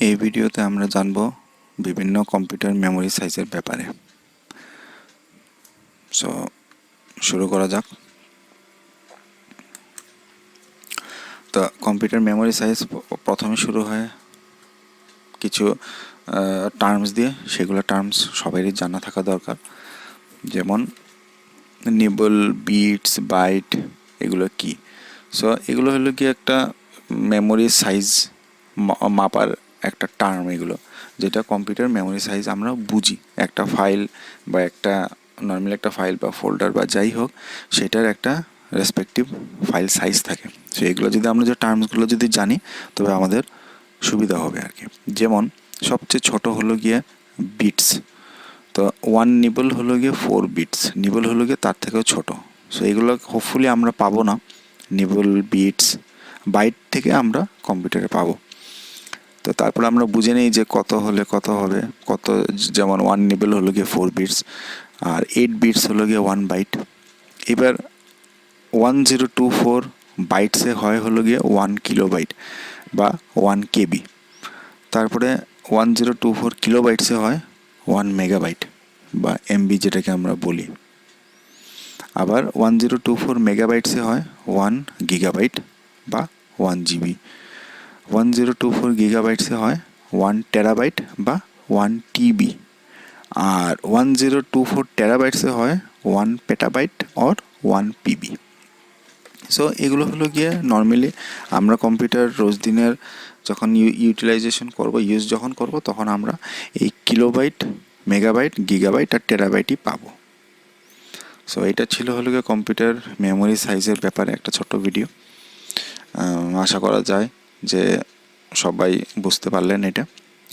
এই ভিডিওতে আমরা জানব বিভিন্ন কম্পিউটার মেমোরি সাইজের ব্যাপারে। সো শুরু করা যাক। তো, কম্পিউটার মেমোরি সাইজ প্রথমে শুরু হয় কিছু টার্মস দিয়ে। সেগুলো টার্মস সবারই জানা থাকা দরকার। যেমন, নিবল, বিটস, বাইট, এগুলো কি? সো এগুলো হলো কি একটা মেমোরি সাইজ মাপার একটা টার্ম এগুলো, যেটা কম্পিউটার মেমোরি সাইজ আমরা বুঝি। একটা ফাইল বা একটা নর্মালি একটা ফাইল বা ফোল্ডার বা যাই হোক, সেটার একটা রেসপেক্টিভ ফাইল সাইজ থাকে। সো এগুলো যদি আমরা যে টার্মসগুলো যদি জানি, তবে আমাদের সুবিধা হবে আর কি। যেমন, সবচেয়ে ছোট হলো গিয়ে বিটস তো ওয়ান নিবল হলো গিয়ে ফোর বিটস নিবল হলো গিয়ে তার থেকেও ছোট। সো এগুলো হোপফুলি আমরা পাবো না নিবল বিটস বাইট থেকে আমরা কম্পিউটারে পাবো। তো তারপর আমরা বুঝে নিই যে কত হলে কত হবে, কত যেমন ওয়ান নিবল হলো গিয়ে ফোর বিটস আর এইট বিটস হলো গিয়ে ওয়ান বাইট এবার ওয়ান জিরো টু ফোর বাইটসে হয় হলো গিয়ে ওয়ান কিলো বাইট বা ওয়ান কেবি তারপরে one zero two four kilo বাইটসে হয় ওয়ান মেগাবাইট বা এমবি যেটাকে আমরা বলি। আবার ওয়ান জিরো টু ফোর মেগাবাইটসে হয় ওয়ান গিগাবাইট বা one GB one zero two four গিগাবাইটসে হয় ওয়ান টেরাবাইট বা ওয়ান টিবি আর ওয়ান জিরো টু ফোর টেরাবাইটসে হয় one petabyte or one PB so এগুলো হলো গিয়ে নর্মালি আমরা কম্পিউটার রোজ দিনের যখন ইউটিলাইজেশন করব ইউজ যখন করব, তখন আমরা এই কিলোবাইট মেগাবাইট গিগাবাইট আর টেরাবাইটই পাবো। সো এটা ছিল হলো গিয়ে কম্পিউটার মেমোরি সাইজের ব্যাপারে একটা ছোট্ট ভিডিও আশা করা যায় যে সবাই বুঝতে পারলেন এটা।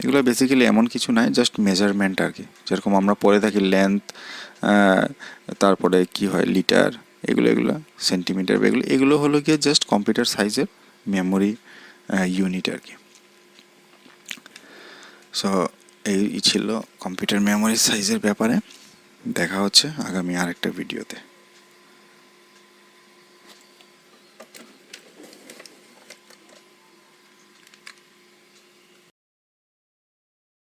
এগুলো বেসিক্যালি এমন কিছু নয় জাস্ট মেজারমেন্ট আর কি। যেরকম আমরা পরে থাকি লেন্থ তারপরে কি হয় লিটার এগুলো এগুলো সেন্টিমিটার এগুলো এগুলো হলো গিয়ে জাস্ট কম্পিউটার সাইজের মেমোরি ইউনিট আর কি। সো এই ছিল কম্পিউটার মেমোরি সাইজের ব্যাপারে। দেখা হচ্ছে আগামী আরেকটা ভিডিওতে